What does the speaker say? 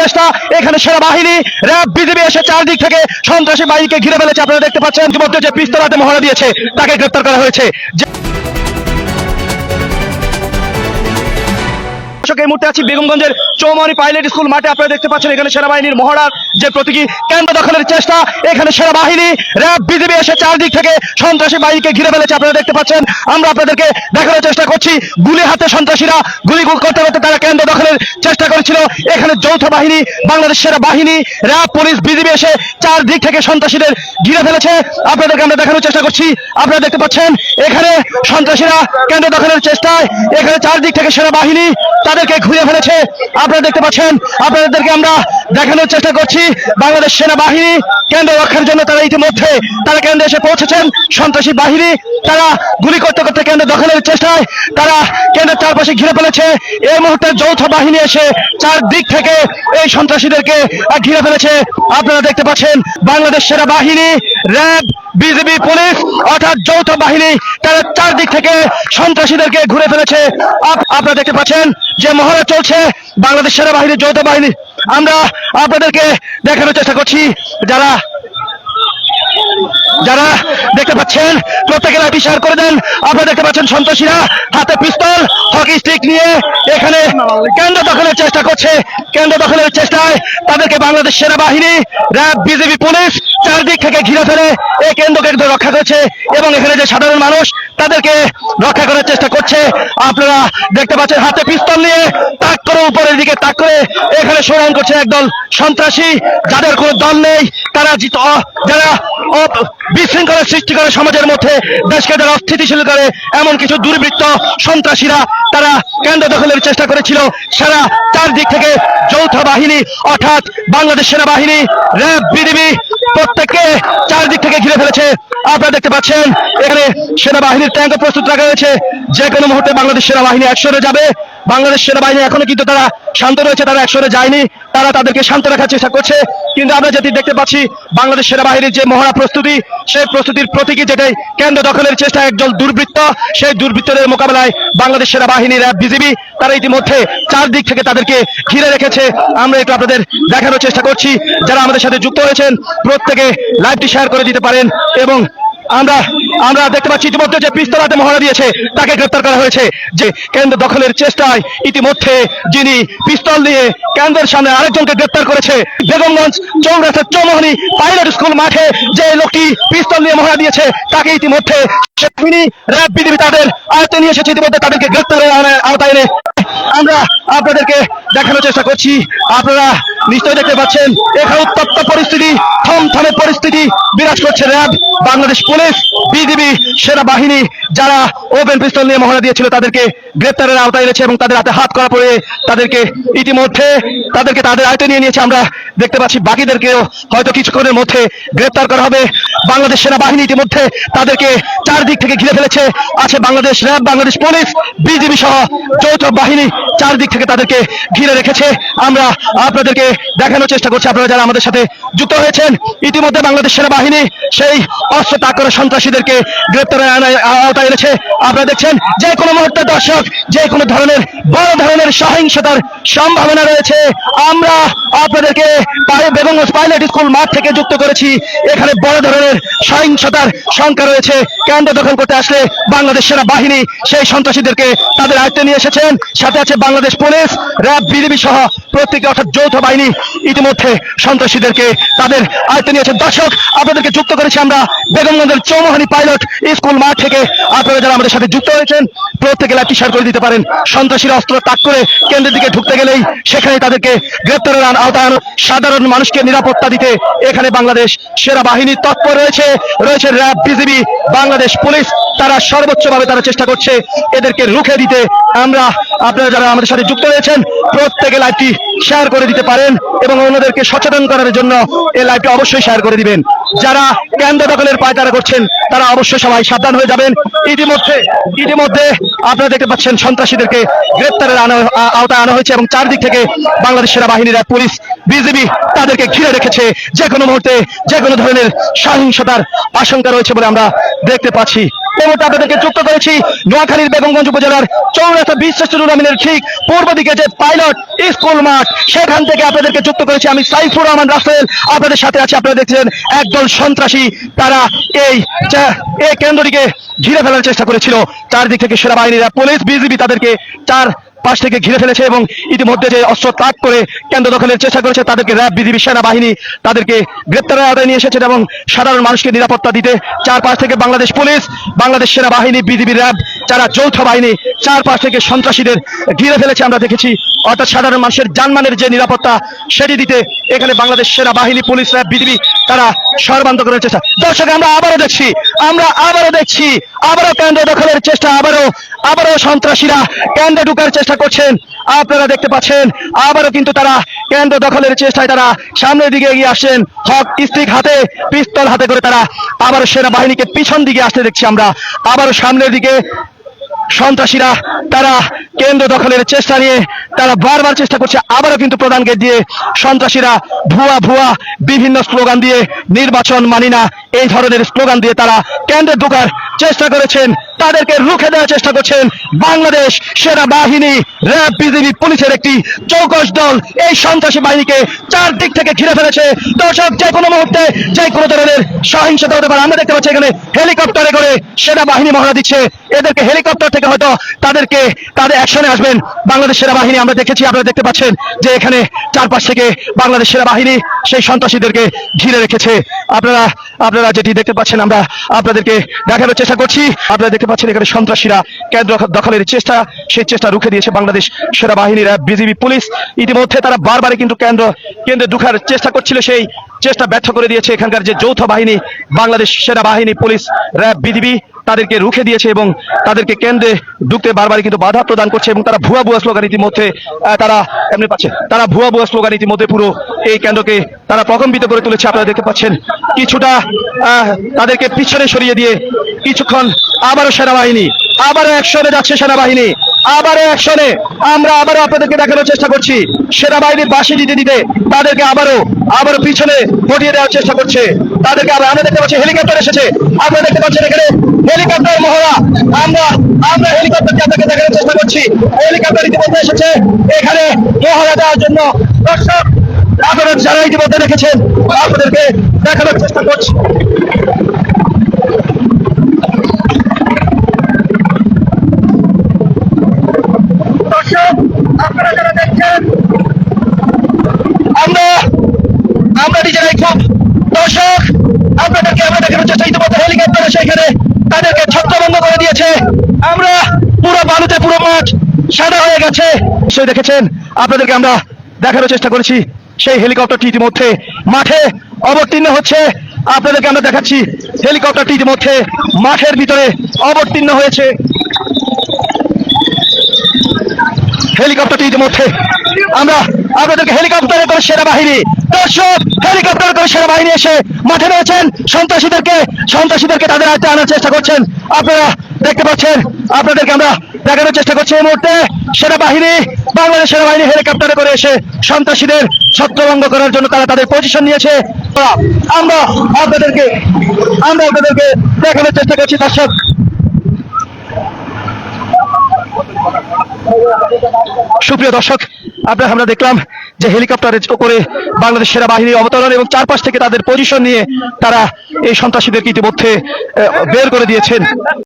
চেষ্টা। এখানে সেনাবাহিনী র্যাব, বিজিবি এসে চারদিক থেকে সন্ত্রাসী বাহিনীকে ঘিরে ফেলেছে। আপনারা দেখতে পাচ্ছেন, ইতিমধ্যে যে পিস্তল হাতে মহড়া দিয়েছে, তাকে গ্রেপ্তার করা হয়েছে। দর্শক, এই মুহূর্তে আছি বেগমগঞ্জের চৌমানি পাইলট স্কুল মাঠে। আপনারা দেখতে পাচ্ছেন এখানে সেনাবাহিনীর মহড়ার যে প্রতীকী কেন্দ্র দখলের চেষ্টা, এখানে সেনাবাহিনী, র্যাব, বিজিবি এসে চারদিক থেকে সন্ত্রাসী বাহিনীকে ঘিরে ফেলেছে। আপনারা দেখতে পাচ্ছেন, আমরা আপনাদেরকে দেখানোর চেষ্টা করছি। গুলি হাতে সন্ত্রাসীরা গুলি করতে করতে তারা কেন্দ্র দখলের চেষ্টা করেছিল। এখানে যৌথ বাহিনী, বাংলাদেশ সেনাবাহিনী র্যাব, পুলিশ, বিজিবি এসে চারদিক থেকে সন্ত্রাসীদের ঘিরে ফেলেছে। আপনাদেরকে আমরা দেখানোর চেষ্টা করছি। আপনারা দেখতে পাচ্ছেন, এখানে সন্ত্রাসীরা কেন্দ্র দখলের চেষ্টায়, এখানে চারদিক থেকে সেনাবাহিনী তাদেরকে ঘুরে ফেলেছে। আপনারা দেখতে পাচ্ছেন, আপনাদেরকে আমরা দেখানোর চেষ্টা করছি। বাংলাদেশ সেনাবাহিনী কেন্দ্র রক্ষার জন্য তারা ইতিমধ্যে, তারা কেন্দ্রে এসে পৌঁছেছেন। সন্ত্রাসী বাহিনী তারা গুলি করতে করতে কেন্দ্র দখলের চেষ্টায় তারা কেন্দ্রের চারপাশে ঘিরে ফেলেছে। এই মুহূর্তে যৌথ বাহিনী এসে চারদিক থেকে এই সন্ত্রাসীদেরকে ঘিরে ফেলেছে। আপনারা দেখতে পাচ্ছেন বাংলাদেশ সেনাবাহিনী র্যাব বিজেপি পুলিশ, অর্থাৎ যৌথ বাহিনী, তারা চারদিক থেকে সন্ত্রাসীদেরকে ঘুরে ফেলেছে। আপ- আপনারা দেখতে পাচ্ছেন যে মহড়া চলছে বাংলাদেশ সেরা সেনাবাহিনীর যৌথ বাহিনী। আমরা আপনাদেরকে দেখানোর চেষ্টা করছি যারা যারা দেখতে পাচ্ছেন প্রত্যেকে লাঠি শেয়ার করে দেন। আপনারা দেখতে পাচ্ছেন সন্ত্রাসীরা হাতে পিস্তল হকি স্টিক নিয়ে এখানে কেন্দ্র দখলের চেষ্টা করছে। কেন্দ্র দখলের চেষ্টায় তাদেরকে বাংলাদেশ সেনাবাহিনী, র্যাব বিজেপি পুলিশ চারদিক থেকে ঘিরে ফেলে এই কেন্দ্রকে রক্ষা করছে এবং এখানে যে সাধারণ মানুষ তাদেরকে রক্ষা করার চেষ্টা করছে। আপনারা দেখতে পাচ্ছেন হাতে পিস্তল নিয়ে তাক করে উপরের দিকে তাক করে এখানে সংগ্রাম করছে একদল সন্ত্রাসী। যাদের কোনো দল নেই, তারা যারা বিশৃঙ্খলা সৃষ্টি করে সমাজের মধ্যে দেশকে যারা অস্থিতিশীল করে, এমন কিছু দুর্বৃত্ত সন্ত্রাসীরা তারা কেন্দ্র দখলের চেষ্টা করেছিল। সারা চারদিক থেকে যৌথ বাহিনী, অর্থাৎ বাংলাদেশ সেনাবাহিনী, র্যাব, বিডিবি, প্রত্যেককে চারদিক থেকে ঘিরে ফেলেছে। আপনারা দেখতে পাচ্ছেন, এখানে সেনাবাহিনীর ট্যাঙ্ক প্রস্তুত রাখা হয়েছে। যে কোনো মুহূর্তে বাংলাদেশ সেনাবাহিনী একশোরে যাবে। বাংলাদেশ সেনাবাহিনী এখনও কিন্তু তারা শান্ত রয়েছে, তারা একশোরে যায়নি। তারা তাদেরকে শান্ত রাখার চেষ্টা করছে। কিন্তু আমরা যেটি দেখতে পাচ্ছি, বাংলাদেশ সেনাবাহিনীর যে মহড়া প্রস্তুতি সেই প্রস্তুতির প্রতীকী যেটাই কেন্দ্র দখলের চেষ্টা একজন দুর্বৃত্ত, সেই দুর্বৃত্তদের মোকাবেলায় বাংলাদেশ সেনাবাহিনী র্যাব বিজিবি, তারা ইতিমধ্যে চারদিক থেকে তাদেরকে ঘিরে রেখেছে। আমরা একটু আপনাদের দেখানোর চেষ্টা করছি। যারা আমাদের সাথে যুক্ত হয়েছেন প্রত্যেকে লাইভটি শেয়ার করে দিতে পারেন এবং আমরা আমরা দেখতে পাচ্ছি ইতিমধ্যে যে পিস্তল হাতে মহড়া দিয়েছে, তাকে গ্রেপ্তার করা হয়েছে। যে কেন্দ্র দখলের চেষ্টায় ইতিমধ্যে যিনি পিস্তল দিয়ে কেন্দ্রের সামনে আরেকজনকে গ্রেপ্তার করেছে, বেগমগঞ্জ চৌরাস্তার চৌমোহনী পাইলট স্কুল মাঠে যে লোকটি পিস্তল নিয়ে মহড়া দিয়েছে, তাকে ইতিমধ্যে র্যাব বিডিবি তাদের আয়ত্তে নিয়ে এসেছে। ইতিমধ্যে তাদেরকে গ্রেপ্তারের আওতায় এনে আমরা আপনাদেরকে দেখানোর চেষ্টা করছি। আপনারা নিশ্চয়ই দেখতে পাচ্ছেন, এখানে উত্তপ্ত পরিস্থিতি। থমথমে পরিস্থিতি বিরাজ করছে র্যাব, বাংলাদেশ পুলিশ, বিজিবি, সেনাবাহিনী, যারা ওপেন পিস্তল নিয়ে মহড়া দিয়েছিল, তাদেরকে গ্রেপ্তারের আওতায় এনেছে এবং তাদের হাতে হাত করা পড়ে তাদেরকে ইতিমধ্যে তাদেরকে তাদের আয়ত্তে নিয়ে নিয়েছে। আমরা দেখতে পাচ্ছি বাকিদেরকেও হয়তো কিছুক্ষণের মধ্যে গ্রেপ্তার করা হবে। বাংলাদেশ সেনাবাহিনী ইতিমধ্যে তাদেরকে চারদিক থেকে ঘিরে ফেলেছে। আছে Bangladesh RAB, Bangladesh police, BGB সহ যৌথ বাহিনী চারদিক থেকে তাদেরকে ঘিরে রেখেছে। আমরা আপনাদেরকে দেখানোর চেষ্টা করছি। আপনারা যারা আমাদের সাথে যুক্ত হয়েছেন ইতিমধ্যে বাংলাদেশ সেনাবাহিনী সেই অস্ত্র তাক করা সন্ত্রাসীদেরকে গ্রেপ্তারের আওতায়- এনেছে। আপনারা দেখছেন, যে কোনো মুহূর্তে দর্শক, যে কোনো ধরনের বড় ধরনের সহিংসতার সম্ভাবনা রয়েছে। আমরা আপনাদেরকে বেগমগঞ্জ পাইলট স্কুল মাঠ থেকে যুক্ত করেছি। এখানে বড় ধরনের সহিংসতার শঙ্কা রয়েছে। কেন্দ্র দখল করতে আসলে বাংলাদেশ সেনাবাহিনী সেই সন্ত্রাসীদেরকে তাদের আয়ত্তে নিয়ে এসেছেন। সাথে আছে বাংলাদেশ পুলিশ, র্যাব, বিজিবি সহ প্রত্যেকে, অর্থাৎ যৌথ বাহিনী। ইতিমধ্যে সন্ত্রাসীদেরকে তাদের আয়ত্তে নিয়েছেন দর্শক, আপনাদেরকে যুক্ত করেছি আমরা বেগমগঞ্জের চৌমোহনী পাইলট স্কুল মাঠ থেকে। আপনারা যারা আমাদের সাথে যুক্ত হয়েছেন, প্রত্যেকে লাঠি শেয়ার করে দিতে পারেন। সন্ত্রাসীরা অস্ত্র তাক করে কেন্দ্রের দিকে ঢুকতে গেলেই সেখানে তাদেরকে গ্রেপ্তারের আন- আওতায় সাধারণ মানুষকে নিরাপত্তা দিতে এখানে বাংলাদেশ সেনা বাহিনী তৎপর রয়েছে। রয়েছে র্যাব, বিজিবি, বাংলাদেশ পুলিশ। তারা সর্বোচ্চভাবে তারা চেষ্টা করছে এদেরকে রুখে দিতে। আমরা আপনারা যারা আমাদের সাথে যুক্ত হয়েছেন, প্রত্যেকে লাইভটি শেয়ার করে দিতে পারেন এবং অন্যদেরকে সচেতন করার জন্য এই লাইভটি অবশ্যই শেয়ার করে দিবেন। যারা কেন্দ্র দখলের পায়তারা করছেন, তারা অবশ্যই সবাই সাবধান হয়ে যাবেন। ইতিমধ্যে ইতিমধ্যে আপনারা দেখতে পাচ্ছেন, সন্ত্রাসীদেরকে গ্রেপ্তারের আনা- আওতায় আনা হয়েছে এবং চারদিক থেকে বাংলাদেশ সেনাবাহিনীরা, পুলিশ, বিজিবি তাদেরকে ঘিরে রেখেছে। যে কোনো মুহূর্তে যে কোনো ধরনের সহিংসতার আশঙ্কা রয়েছে বলে আমরা দেখতে পাচ্ছি। মুহূর্তে আপনাদেরকে যুক্ত করেছি নোয়াখালীর বেগমগঞ্জ উপজেলার চৌরাস্তা বিশ্বাস টুর্নামেন্টের ঠিক পূর্ব দিকে যে পাইলট স্কুল মাঠ, সেখান থেকে আপনাদেরকে যুক্ত করেছি আমি সাইফুর রহমান রাসেল। আপনাদের সাথে আছি, আপনারা দেখছেন একদল সন্ত্রাসী। তারা এই এই কেন্দ্রটিকে ঘিরে ফেলার চেষ্টা করেছিল। চারদিক থেকে সেনাবাহিনীরা, পুলিশ, বিজিবি তাদেরকে চার পাশ থেকে ঘিরে ফেলেছে এবং ইতিমধ্যে যে অস্ত্র তাক করে কেন্দ্র দখলের চেষ্টা করেছে, তাদেরকে র্যাব, বিজিবি সেনাবাহিনী তাদেরকে গ্রেপ্তারের আওতায় নিয়ে এসেছে এবং সাধারণ মানুষকে নিরাপত্তা দিতে চারপাশ থেকে বাংলাদেশ পুলিশ, বাংলাদেশ সেনাবাহিনী, বিজিবি র্যাব, যারা যৌথ বাহিনী চারপাশ থেকে সন্ত্রাসীদের ঘিরে ফেলেছে আমরা দেখেছি। অর্থাৎ সাধারণ মানুষের জানমানের যে নিরাপত্তা, সেটি দিতে এখানে বাংলাদেশ সেনাবাহিনী, পুলিশ র্যাব, বিজিবি তারা সর্বান্ত করার চেষ্টা। দর্শক, আমরা আবারও দেখছি, আমরা আবারও দেখছি, আবারও কেন্দ্র দখলের চেষ্টা, আবারও আবারও সন্ত্রাসীরা কেন্দ্রে ঢুকার চেষ্টা করছেন। আপনারা দেখতে পাচ্ছেন, আবারও কিন্তু তারা কেন্দ্র দখলের চেষ্টায় তারা সামনের দিকে এগিয়ে আসছেন। হক স্টিক হাতে, পিস্তল হাতে করে তারা আবারও সেনাবাহিনীকে পিছন দিকে আসতে দেখছি আমরা। আবারও সামনের দিকে সন্ত্রাসীরা, তারা কেন্দ্র দখলের চেষ্টা নিয়ে তারা বারবার চেষ্টা করছে, আবারও কিন্তু প্রধান গেট দিয়ে সন্ত্রাসীরা ভুয়া ভুয়া বিভিন্ন স্লোগান দিয়ে নির্বাচন মানি না। এই ধরনের স্লোগান দিয়ে তারা কেন্দ্রে ঢোকার চেষ্টা করেছেন, তাদেরকে রুখে দেওয়ার চেষ্টা করছেন। বাংলাদেশ সেনাবাহিনী র্যাব বিজিবি পুলিশের একটি চৌকস দল এই সন্ত্রাসী বাহিনীকে চারদিক থেকে ঘিরে ফেলেছে। দর্শক, যে কোনো মুহূর্তে যে কোনো ধরনের সহিংসতা হতে পারে। আমরা দেখতে পাচ্ছি এখানে হেলিকপ্টারে করে সেনাবাহিনী মহড়া দিচ্ছে। এদেরকে হেলিকপ্টার থেকে হয়তো তাদেরকে, তাদের অ্যাকশনে আসবেন। বাংলাদেশ সেনাবাহিনী, আমরা দেখেছি, আপনারা দেখতে পাচ্ছেন যে এখানে চারপাশ থেকে বাংলাদেশ সেনাবাহিনী সেই সন্ত্রাসীদেরকে ঘিরে রেখেছে। আপনারা আপনারা যেটি দেখতে পাচ্ছেন, আমরা আপনাদেরকে দেখানোর চেষ্টা করছি। আপনারা দেখতে পাচ্ছেন এখানে সন্ত্রাসীরা কেন্দ্র দখলের চেষ্টা, সেই চেষ্টা রুখে দিয়েছে বাংলাদেশ সেনাবাহিনীরা, বিজিবি পুলিশ। ইতিমধ্যে তারা বারবারই কিন্তু কেন্দ্র, কেন্দ্রে ঢুকার চেষ্টা করছিল, সেই চেষ্টা ব্যর্থ করে দিয়েছে এখানকার যে যৌথ বাহিনী, বাংলাদেশ সেনাবাহিনী, পুলিশ, র্যাব, বিজিবি। তাদেরকে রুখে দিয়েছে এবং তাদেরকে কেন্দ্রে ঢুকতে বারবার কিন্তু বাধা প্রদান করছে এবং তারা ভুয়া ভুয়া স্লোগান ইতিমধ্যে তারা এমনি পাচ্ছে। তারা ভুয়া ভুয়া স্লোগান ইতিমধ্যে পুরো এই কেন্দ্রকে তারা প্রকম্পিত করে তুলেছে। আপনারা দেখতে পাচ্ছেন কিছুটা তাদেরকে পিছনে সরিয়ে দিয়ে কিছুক্ষণ আবারও সেনাবাহিনী, আবারও একশনে যাচ্ছে সেনাবাহিনী, আবারও একশনে আমরা আবারও আপনাদেরকে দেখানোর চেষ্টা করছি। সেনাবাহিনীর বাসি দিতে দিতে তাদেরকে আবারও আবারও পিছনে হটিয়ে দেওয়ার চেষ্টা করছে। তাদেরকে আবার আমরা দেখতে পাচ্ছি, হেলিকপ্টার এসেছে। আপনারা দেখতে পাচ্ছেন এখানে হেলিকপ্টার মহড়া। আমরা আমরা হেলিকপ্টারকে আপনাকে দেখানোর চেষ্টা করছি। হেলিকপ্টার ইতিমধ্যে এসেছে। এখানে মহড়া দেওয়ার জন্য দর্শক আপনারা যারা ইতিমধ্যে দেখেছেন আপনাদেরকে দেখানোর চেষ্টা করছি। দর্শক, আপনারা দেখছেন, আমরা আমরা নিজেরাই খুব দর্শক, আপনাদেরকে আমরা দেখানোর চেষ্টা ইতিমধ্যে হেলিকপ্টার এসে এখানে তাদেরকে ছত্রবন্ধ করে দিয়েছে। আমরা পুরো বালুতে পুরো মাঠ সাদা হয়ে গেছে। সেই দেখেছেন? আপনাদেরকে আমরা দেখানোর চেষ্টা করেছি। সেই হেলিকপ্টারটি ইতিমধ্যে মাঠে অবতীর্ণ হচ্ছে। আপনাদেরকে আমরা দেখাচ্ছি, হেলিকপ্টারটি ইতিমধ্যে মাঠের ভিতরে অবতীর্ণ হয়েছে। হেলিকপ্টারটি ইতিমধ্যে, আমরা আপনাদেরকে হেলিকপ্টারে করে সেনাবাহিনী দর্শক, হেলিকপ্টারে করে সেনাবাহিনী এসে মাঠে রয়েছেন সন্ত্রাসীদেরকে সন্ত্রাসীদেরকে তাদের হাতে আনার চেষ্টা করছেন। আপনারা দেখতে পাচ্ছেন, আপনাদেরকে আমরা দেখানোর চেষ্টা করছি এই মুহূর্তে। সেনাবাহিনী, বাংলাদেশ সেনাবাহিনী হেলিকপ্টারে করে এসে সন্ত্রাসীদের ছত্রভঙ্গ করার জন্য তারা তাদের পজিশন নিয়েছে। আমরা আপনাদেরকে আমরা আপনাদেরকে দেখানোর চেষ্টা করছি, দর্শক। সুপ্রিয় দর্শক আপনার আমরা দেখলাম যে হেলিকপ্টারে করে বাংলাদেশ সেরা সেনাবাহিনী অবতরণ এবং চারপাশ থেকে তাদের পজিশন নিয়ে তারা এই সন্ত্রাসীদেরকে ইতিমধ্যে বের করে দিয়েছেন।